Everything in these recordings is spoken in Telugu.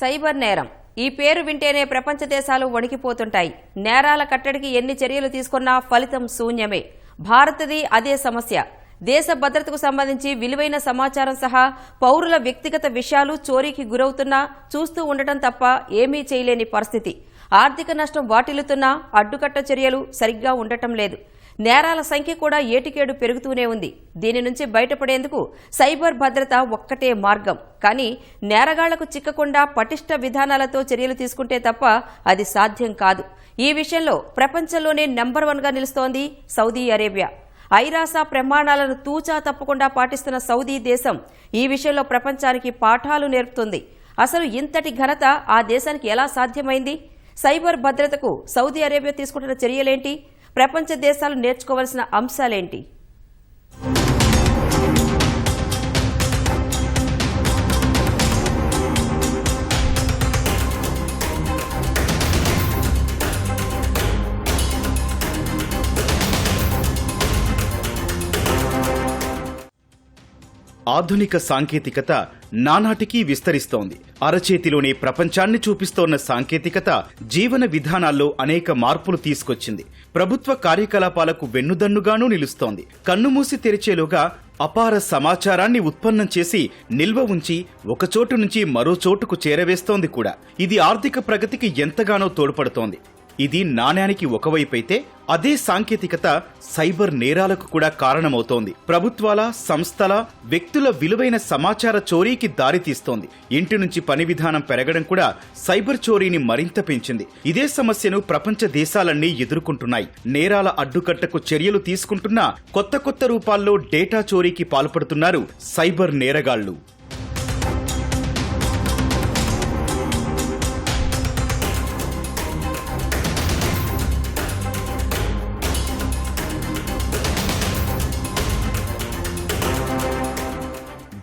సైబర్ నేరం. ఈ పేరు వింటేనే ప్రపంచ దేశాలు వణికిపోతుంటాయి. నేరాల కట్టడికి ఎన్ని చర్యలు తీసుకున్నా ఫలితం శూన్యమే. భారత్ది అదే సమస్య. దేశ భద్రతకు సంబంధించి విలువైన సమాచారం సహా పౌరుల వ్యక్తిగత విషయాలు చోరీకి గురవుతున్నా చూస్తూ ఉండటం తప్ప ఏమీ చేయలేని పరిస్థితి. ఆర్థిక నష్టం వాటిల్లుతున్నా అడ్డుకట్ట చర్యలు సరిగ్గా ఉండటం లేదు. నేరాల సంఖ్య కూడా ఏటికేడు పెరుగుతూనే ఉంది. దీని నుంచి బయటపడేందుకు సైబర్ భద్రత ఒక్కటే మార్గం. కానీ నేరగాళ్ళకు చిక్కకుండా పటిష్ట విధానాలతో చర్యలు తీసుకుంటే తప్ప అది సాధ్యం కాదు. ఈ విషయంలో ప్రపంచంలోనే నెంబర్ వన్గా నిలుస్తోంది సౌదీ అరేబియా. ఐరాసా ప్రమాణాలను తూచా తప్పకుండా పాటిస్తున్న సౌదీ దేశం ఈ విషయంలో ప్రపంచానికి పాఠాలు నేర్పుతుంది. అసలు ఇంతటి ఘనత ఆ దేశానికి ఎలా సాధ్యమైంది? సైబర్ భద్రతకు సౌదీ అరేబియా తీసుకుంటున్న చర్యలేంటి? ప్రపంచ దేశాలు నేర్చుకోవాల్సిన అంశాలేంటి? ఆధునిక సాంకేతికత నానాటికీ విస్తరిస్తోంది. అరచేతిలోనే ప్రపంచాన్ని చూపిస్తోన్న సాంకేతికత జీవన విధానాల్లో అనేక మార్పులు తీసుకొచ్చింది. ప్రభుత్వ కార్యకలాపాలకు వెన్నుదన్నుగానూ నిలుస్తోంది. కన్నుమూసి తెరిచేలోగా అపార సమాచారాన్ని ఉత్పన్నం చేసి నిల్వ ఉంచి ఒకచోటు నుంచి మరో చోటుకు చేరవేస్తోంది కూడా. ఇది ఆర్థిక ప్రగతికి ఎంతగానో తోడ్పడుతోంది. ఇది నాణ్యానికి ఒకవైపైతే అదే సాంకేతికత సైబర్ నేరాలకు కూడా కారణమవుతోంది. ప్రభుత్వాల సంస్థల వ్యక్తుల విలువైన సమాచార చోరీకి దారితీస్తోంది ఇంటి నుంచి పని విధానం పెరగడం కూడా సైబర్ చోరీని మరింత పెంచింది. ఇదే సమస్యను ప్రపంచ దేశాలన్నీ ఎదుర్కొంటున్నాయి. నేరాల అడ్డుకట్టకు చర్యలు తీసుకుంటున్న కొత్త కొత్త రూపాల్లో డేటా చోరీకి పాల్పడుతున్నారు సైబర్ నేరగాళ్ళు.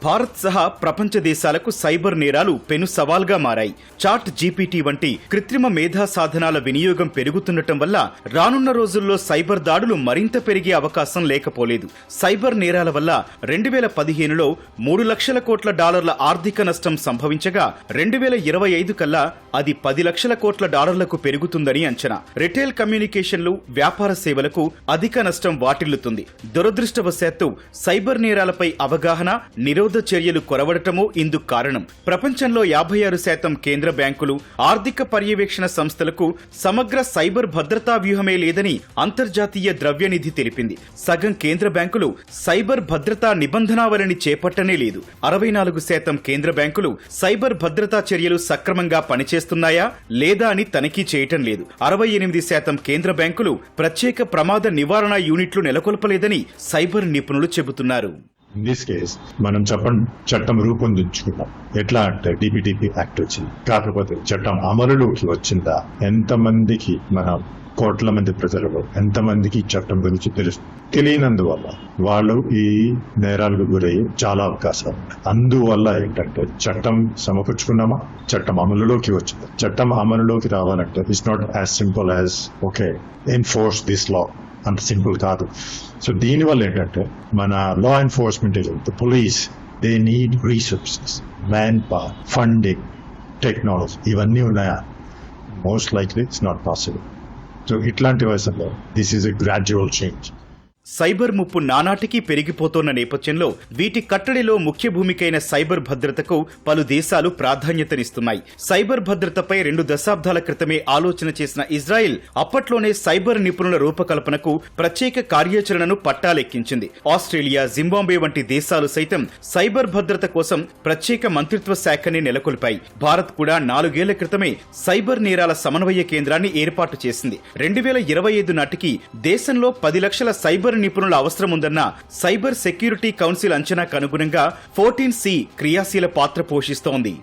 భారత్ సహా ప్రపంచ దేశాలకు సైబర్ నేరాలు పెను సవాల్గా మారాయి. చాట్ జీపీటీ వంటి కృత్రిమ మేధా సాధనాల వినియోగం పెరుగుతుండటం వల్ల రానున్న రోజుల్లో సైబర్ దాడులు మరింత పెరిగే అవకాశం లేకపోలేదు. సైబర్ నేరాల వల్ల రెండు వేల పదిహేనులో మూడు లక్షల కోట్ల డాలర్ల ఆర్థిక నష్టం సంభవించగా రెండు వేల ఇరవై ఐదు కల్లా అది పది లక్షల కోట్ల డాలర్లకు పెరుగుతుందని అంచనా. రిటైల్ కమ్యూనికేషన్లు వ్యాపార సేవలకు అధిక నష్టం వాటిల్లుతుంది. దురదృష్టవశాత్తు సైబర్ నేరాలపై అవగాహన నిరోధ చర్యలు కొరవడటమూ ఇందుకు కారణం. ప్రపంచంలో యాభై ఆరు శాతం కేంద్ర బ్యాంకులు ఆర్థిక పర్యవేక్షణ సంస్థలకు సమగ్ర సైబర్ భద్రతా వ్యూహమే లేదని అంతర్జాతీయ ద్రవ్యనిధి తెలిపింది. సగం కేంద్ర బ్యాంకులు సైబర్ భద్రతా నిబంధనావళిని చేపట్టనే లేదు. అరవై నాలుగు శాతం కేంద్ర బ్యాంకులు సైబర్ భద్రతా చర్యలు సక్రమంగా పనిచేస్తున్నాయా లేదా అని తనిఖీ చేయటం లేదు. అరవై ఎనిమిది శాతం కేంద్ర బ్యాంకులు ప్రత్యేక ప్రమాద నివారణ యూనిట్లు నెలకొల్పలేదని సైబర్ నిపుణులు చెబుతున్నారు. ఇన్ దిస్ కేస్ మనం చెప్పండి చట్టం రూపొందించుకున్నాం. ఎట్లా అంటే డిబిటిపి యాక్ట్ వచ్చింది. కాకపోతే చట్టం అమలులోకి వచ్చిందా? ఎంతమందికి మన కోట్ల మంది ప్రజలలో ఎంతమందికి చట్టం గురించి తెలుసు తెలియనందువల్ల వాళ్ళు ఈ నేరాలకు గురయ్యే చాలా అవకాశం అందువల్ల ఏంటంటే చట్టం సమకూర్చుకున్నామా? చట్టం అమలులోకి వచ్చింది? చట్టం అమలులోకి రావాలంటే it's not as simple as okay enforce this law అంత సింపుల్ కాదు. సో దీనివల్ల ఏంటంటే మన law enforcement agent police they need resources manpower funding technology ఇవన్నీ ఉన్నాయా? Most likely it's not possible so ఇట్లాంటి వయసులో this is a gradual change cyber ముప్పు నానాటికీ పెరిగిపోతోన్న నేపథ్యంలో వీటి కట్టడిలో ముఖ్య భూమికైన సైబర్ భద్రతకు పలు దేశాలు ప్రాధాన్యతనిస్తున్నాయి. సైబర్ భద్రతపై రెండు దశాబ్దాల క్రితమే ఆలోచన చేసిన ఇజ్రాయెల్ అప్పట్లోనే సైబర్ నిపుణుల రూపకల్పనకు ప్రత్యేక కార్యాచరణను పట్టాలెక్కించింది. ఆస్ట్రేలియా జింబాంబే వంటి దేశాలు సైతం సైబర్ భద్రత కోసం ప్రత్యేక మంత్రిత్వ శాఖని నెలకొల్పాయి. భారత్ కూడా నాలుగేళ్ళ క్రితమే సైబర్ నేరాల సమన్వయ కేంద్రాన్ని ఏర్పాటు చేసింది. రెండు వేల ఇరవై ఐదు నాటికి దేశంలో పది లక్షల సైబర్ నిపుణుల అవసరం ఉందన్న సైబర్ సెక్యూరిటీ కౌన్సిల్ అంచనాకు అనుగుణంగా ఫోర్టీన్ సి క్రియాశీల పాత్ర పోషిస్తోంది.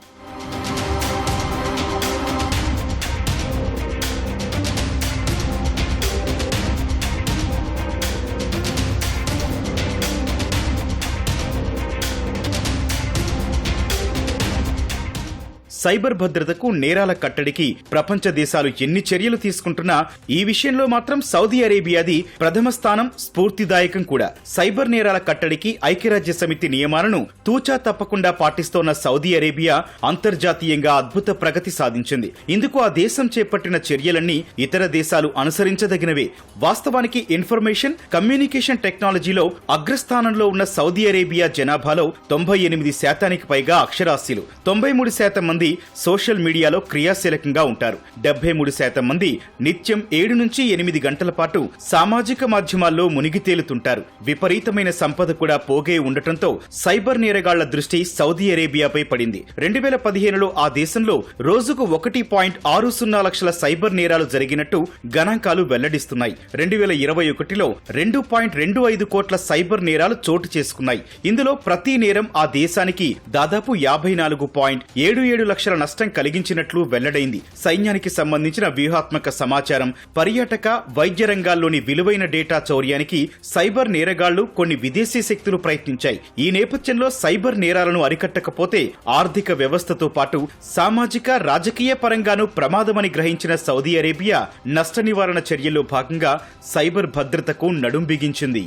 సైబర్ భద్రతకు నేరాల కట్టడికి ప్రపంచ దేశాలు ఎన్ని చర్యలు తీసుకుంటున్నా ఈ విషయంలో మాత్రం సౌదీ అరేబియాది ప్రథమ స్థానం స్ఫూర్తిదాయకం కూడా. సైబర్ నేరాల కట్టడికి ఐక్యరాజ్య సమితి నియమాలను తూచా తప్పకుండా పాటిస్తోన్న సౌదీ అరేబియా అంతర్జాతీయంగా అద్భుత ప్రగతి సాధించింది. ఇందుకు ఆ దేశం చేపట్టిన చర్యలన్నీ ఇతర దేశాలు అనుసరించదగినవే. వాస్తవానికి ఇన్ఫర్మేషన్ కమ్యూనికేషన్ టెక్నాలజీలో అగ్రస్థానంలో ఉన్న సౌదీ అరేబియా జనాభాలో తొంభై ఎనిమిది శాతానికి పైగా అక్షరాస్యులు తొంభై మూడు శాతం మంది సోషల్ మీడియాలో క్రియాశీలకంగా ఉంటారు. డెబ్బై మూడు శాతం మంది నిత్యం ఏడు నుంచి ఎనిమిది గంటల పాటు సామాజిక మాధ్యమాల్లో మునిగి తేలుతుంటారు. విపరీతమైన సంపద కూడా పోగే ఉండటంతో సైబర్ నేరగాళ్ళ దృష్టి సౌదీ అరేబియాపై పడింది. రెండు వేల పదిహేనులో ఆ దేశంలో రోజుకు ఒకటి పాయింట్ ఆరు సున్నా లక్షల సైబర్ నేరాలు జరిగినట్టు గణాంకాలు వెల్లడిస్తున్నాయి. రెండు వేల ఇరవై ఒకటిలో రెండు పాయింట్ రెండు ఐదు కోట్ల సైబర్ నేరాలు చోటు చేసుకున్నాయి. ఇందులో ప్రతి నేరం ఆ దేశానికి దాదాపు యాభై నాలుగు పాయింట్ ఏడు ఏడు లక్షల నష్టం కలిగించినట్లు వెల్లడైంది. సైన్యానికి సంబంధించిన వ్యూహాత్మక సమాచారం పర్యాటక వైద్య రంగాల్లోని విలువైన డేటా చౌర్యానికి సైబర్ నేరగాళ్ళు కొన్ని విదేశీ శక్తులు ప్రయత్నించాయి. ఈ నేపథ్యంలో సైబర్ నేరాలను అరికట్టకపోతే ఆర్థిక వ్యవస్థతో పాటు సామాజిక రాజకీయ పరంగానూ ప్రమాదమని గ్రహించిన సౌదీ అరేబియా నష్ట నివారణ చర్యల్లో భాగంగా సైబర్ భద్రతకు నడుం బిగించింది.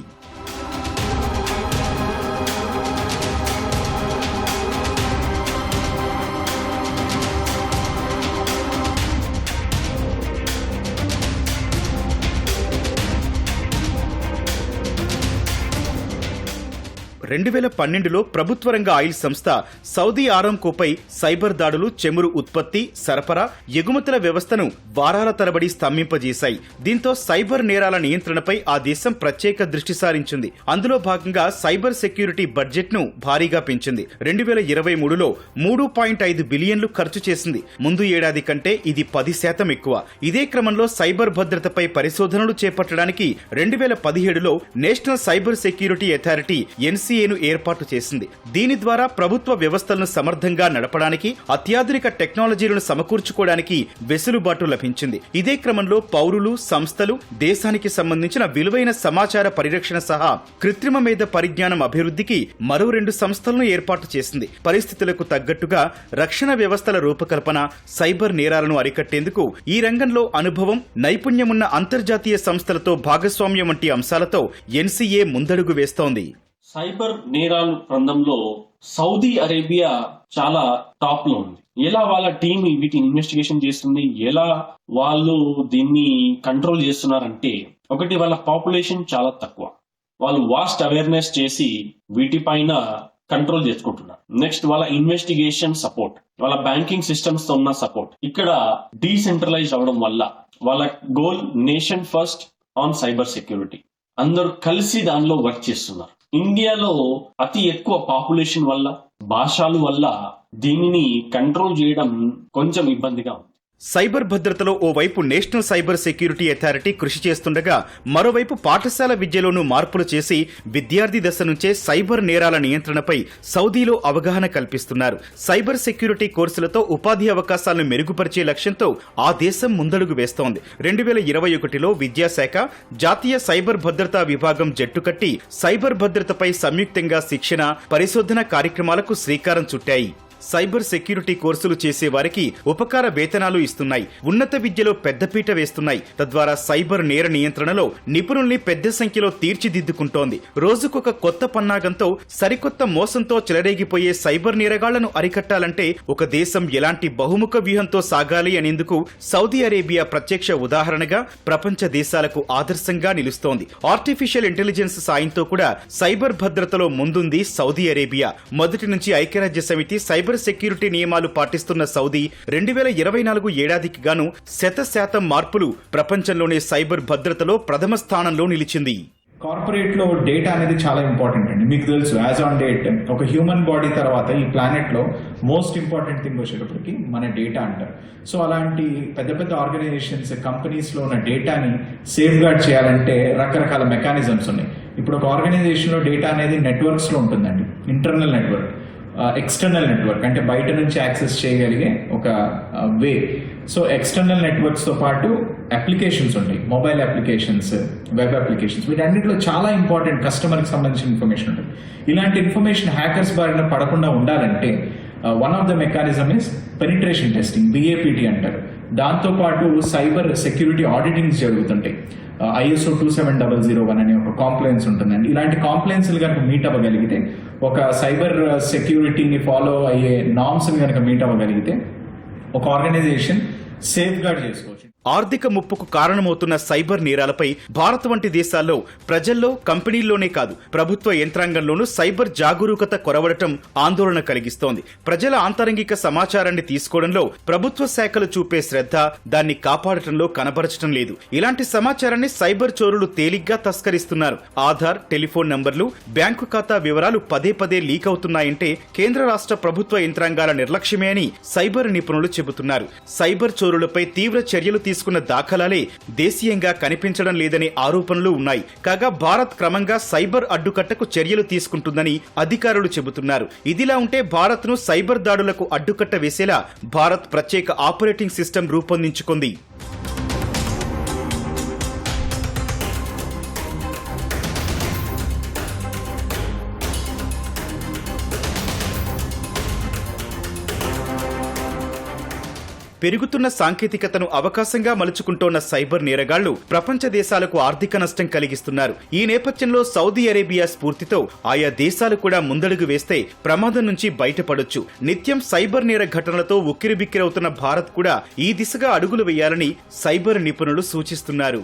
రెండు వేల పన్నెండులో ప్రభుత్వ రంగ ఆయిల్ సంస్థ సౌదీ ఆరంకోపై సైబర్ దాడులు చెమురు ఉత్పత్తి సరఫరా ఎగుమతుల వ్యవస్థను వారాల తరబడి స్తంభింపజేశాయి. దీంతో సైబర్ నేరాల నియంత్రణపై ఆ దేశం ప్రత్యేక దృష్టి సారించింది. అందులో భాగంగా సైబర్ సెక్యూరిటీ బడ్జెట్ను భారీగా పెంచింది. రెండు వేల ఇరవై మూడులో మూడు పాయింట్ ఐదు బిలియన్లు ఖర్చు చేసింది. ముందు ఏడాది కంటే ఇది పది శాతం ఎక్కువ. ఇదే క్రమంలో సైబర్ భద్రతపై పరిశోధనలు చేపట్టడానికి రెండు వేల పదిహేడులో నేషనల్ సైబర్ సెక్యూరిటీ అథారిటీ ఎన్సీఏను ఏర్పాటు చేసింది. దీని ద్వారా ప్రభుత్వ వ్యవస్థలను సమర్థంగా నడపడానికి అత్యాధునిక టెక్నాలజీలను సమకూర్చుకోవడానికి వెసులుబాటు లభించింది. ఇదే క్రమంలో పౌరులు సంస్థలు దేశానికి సంబంధించిన విలువైన సమాచార పరిరక్షణ సహా కృత్రిమ మేధ పరిజ్ఞానం అభివృద్ధికి మరో రెండు సంస్థలను ఏర్పాటు చేసింది. పరిస్థితులకు తగ్గట్టుగా రక్షణ వ్యవస్థల రూపకల్పన సైబర్ నేరాలను అరికట్టేందుకు ఈ రంగంలో అనుభవం నైపుణ్యమున్న అంతర్జాతీయ సంస్థలతో భాగస్వామ్యం వంటి అంశాలతో ఎన్సీఏ ముందడుగు వేస్తోంది. సైబర్ నేరాలు బృందంలో సౌదీ అరేబియా చాలా టాప్లో ఉంది. ఎలా వాళ్ళ టీం వీటిని ఇన్వెస్టిగేషన్ చేస్తుంది? ఎలా వాళ్ళు దీన్ని కంట్రోల్ చేస్తున్నారంటే ఒకటి వాళ్ళ పాపులేషన్ చాలా తక్కువ. వాళ్ళు వాస్ట్ అవేర్నెస్ చేసి వీటిపైన కంట్రోల్ చేసుకుంటున్నారు నెక్స్ట్ వాళ్ళ ఇన్వెస్టిగేషన్ సపోర్ట్ వాళ్ళ బ్యాంకింగ్ సిస్టమ్స్తో ఉన్న సపోర్ట్. ఇక్కడ డీసెంట్రలైజ్ అవడం వల్ల వాళ్ళ goal nation first on cyber security. అందరూ కలిసి దానిలో వర్క్ చేస్తున్నారు. ఇండియాలో అతి ఎక్కువ పాపులేషన్ వల్ల భాషల వల్ల దీనిని కంట్రోల్ చేయడం కొంచెం ఇబ్బందిగా ఉంది. సైబర్ భద్రతలో ఓవైపు నేషనల్ సైబర్ సెక్యూరిటీ అథారిటీ కృషి చేస్తుండగా మరోవైపు పాఠశాల విద్యలోనూ మార్పులు చేసి విద్యార్థి దశ నుంచే సైబర్ నేరాల నియంత్రణపై సౌదీలో అవగాహన కల్పిస్తున్నారు. సైబర్ సెక్యూరిటీ కోర్సులతో ఉపాధి అవకాశాలను మెరుగుపరిచే లక్ష్యంతో ఆ దేశం ముందడుగు వేస్తోంది. రెండు వేల ఇరవై ఒకటిలో విద్యాశాఖ జాతీయ సైబర్ భద్రతా విభాగం జట్టు కట్టి సైబర్ భద్రతపై సంయుక్తంగా శిక్షణ పరిశోధన కార్యక్రమాలకు శ్రీకారం చుట్టాయి. సైబర్ సెక్యూరిటీ కోర్సులు చేసే వారికి ఉపకార వేతనాలు ఇస్తున్నాయి. ఉన్నత విద్యలో పెద్దపీట వేస్తున్నాయి. తద్వారా సైబర్ నేర నియంత్రణలో నిపుణుల్ని పెద్ద సంఖ్యలో తీర్చిదిద్దుకుంటోంది. రోజుకొక కొత్త పన్నాగంతో సరికొత్త మోసంతో చెలరేగిపోయే సైబర్ నేరగాళ్ళను అరికట్టాలంటే ఒక దేశం ఎలాంటి బహుముఖ వ్యూహంతో సాగాలి అనేందుకు సౌదీ అరేబియా ప్రత్యక్ష ఉదాహరణగా ప్రపంచ దేశాలకు ఆదర్శంగా నిలుస్తోంది. ఆర్టిఫిషియల్ ఇంటెలిజెన్స్ సాయంతో కూడా సైబర్ భద్రతలో ముందుంది సౌదీ అరేబియా. మొదటి నుంచి ఐక్యరాజ్య సమితి సైబర్ సెక్యూరిటీ నియమాలు పాటిస్తున్న సౌదీ రెండు వేల ఇరవై నాలుగు ఏడాదికి గాను శత శాతం మార్పులు ప్రపంచంలోనే సైబర్ భద్రతలో ప్రథమ స్థానంలో నిలిచింది. కార్పొరేట్లో డేటా అనేది చాలా ఇంపార్టెంట్ అండి. మీకు తెలుసు యాజ్ ఆన్ డేట్ ఒక హ్యూమన్ బాడీ తర్వాత ఈ ప్లానెట్లో మోస్ట్ ఇంపార్టెంట్ థింగ్ వచ్చేటప్పటికి మన డేటా అంటారు. సో అలాంటి పెద్ద పెద్ద ఆర్గనైజేషన్స్ కంపెనీస్లో ఉన్న డేటాని సేఫ్ గార్డ్ చేయాలంటే రకరకాల మెకానిజమ్స్ ఉన్నాయి. ఇప్పుడు ఒక ఆర్గనైజేషన్లో డేటా అనేది నెట్వర్క్స్లో ఉంటుందండి ఇంటర్నల్ నెట్వర్క్. ఎక్స్టర్నల్ నెట్వర్క్ అంటే బయట నుంచి యాక్సెస్ చేయగలిగే ఒక వే. సో ఎక్స్టర్నల్ నెట్వర్క్స్తో పాటు అప్లికేషన్స్ ఉంటాయి. మొబైల్ అప్లికేషన్స్ వెబ్ అప్లికేషన్స్ వీటన్నిటిలో చాలా ఇంపార్టెంట్ కస్టమర్కి సంబంధించిన ఇన్ఫర్మేషన్ ఉంటుంది. ఇలాంటి ఇన్ఫర్మేషన్ హ్యాకర్స్ బారిన పడకుండా ఉండాలంటే one of the mechanism is penetration testing BAPT అంటారు. దాంతో పాటు సైబర్ సెక్యూరిటీ ఆడిటింగ్స్ జరుగుతుంటాయి. ISO two seven double zero one అనే ఒక కాంప్లైన్స్ ఉంటుందండి. ఇలాంటి కాంప్లైన్స్ కనుక మీట్ అవ్వగలిగితే ఒక సైబర్ సెక్యూరిటీని ఫాలో అయ్యే నామ్స్ని కనుక మీట్ అవ్వగలిగితే ఒక ఆర్గనైజేషన్ సేఫ్ గార్డ్ చేసుకోవచ్చు. ఆర్థిక ముప్పుకు కారణమవుతున్న సైబర్ నేరాలపై భారత్ వంటి దేశాల్లో ప్రజల్లో కంపెనీల్లోనే కాదు ప్రభుత్వ యంత్రాంగంలోనూ సైబర్ జాగరూకత కొరవడటం ఆందోళన కలిగిస్తోంది. ప్రజల ఆంతరంగిక సమాచారాన్ని తీసుకోవడంలో ప్రభుత్వ శాఖలు చూపే శ్రద్ధ దాన్ని కాపాడటంలో కనబరచడం లేదు. ఇలాంటి సమాచారాన్ని సైబర్ చోరులు తేలిగ్గా తస్కరిస్తున్నారు. ఆధార్ టెలిఫోన్ నంబర్లు బ్యాంకు ఖాతా వివరాలు పదే పదే లీక్ అవుతున్నాయంటే కేంద్ర రాష్ట్ర ప్రభుత్వ యంత్రాంగాల నిర్లక్ష్యమే అని సైబర్ నిపుణులు చెబుతున్నారు. సైబర్ చోరులపై తీవ్ర చర్యలు తీసుకున్న దాఖలాలే దేశీయంగా కనిపించడం లేదనే ఆరోపణలు ఉన్నాయి. కాగా భారత్ క్రమంగా సైబర్ అడ్డుకట్టకు చర్యలు తీసుకుంటుందని అధికారులు చెబుతున్నారు. ఇదిలా ఉంటే భారత్ను సైబర్ దాడులకు అడ్డుకట్ట వేసేలా భారత్ ప్రత్యేక ఆపరేటింగ్ సిస్టమ్ రూపొందించుకుంది. పెరుగుతున్న సాంకేతికతను అవకాశంగా మలుచుకుంటోన్న సైబర్ నేరగాళ్ళు ప్రపంచ దేశాలకు ఆర్థిక నష్టం కలిగిస్తున్నారు. ఈ నేపథ్యంలో సౌదీ అరేబియా స్ఫూర్తితో ఆయా దేశాలు కూడా ముందడుగు వేస్తే ప్రమాదం నుంచి బయటపడొచ్చు. నిత్యం సైబర్ నేర ఘటనలతో ఉక్కిరిబిక్కిరవుతున్న భారత్ కూడా ఈ దిశగా అడుగులు వేయాలని సైబర్ నిపుణులు సూచిస్తున్నారు.